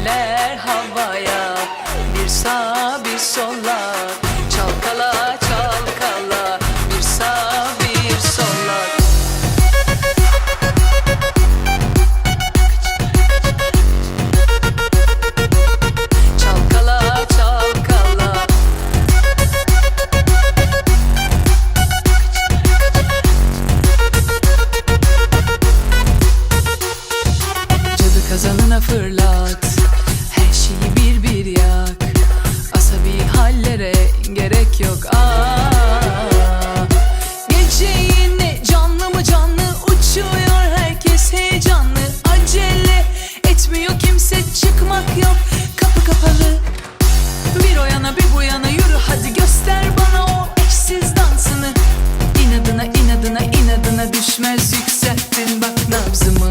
eller havaya Bir sağ bir sola. Çalkala çalkala Bir sağ bir sola. Çalkala çalkala. Cadı kazanına fırlat Sözlere gerek yok. Ah, Aa Gece yine canlı mı canlı uçuyor herkes heyecanlı. Acele etmiyor kimse çıkmak yok. Kapı kapalı. Bir o yana bir bu yana yürü hadi göster bana o eşsiz dansını. İnadına inadına inadına düşmez yükselttin bak nabzımı.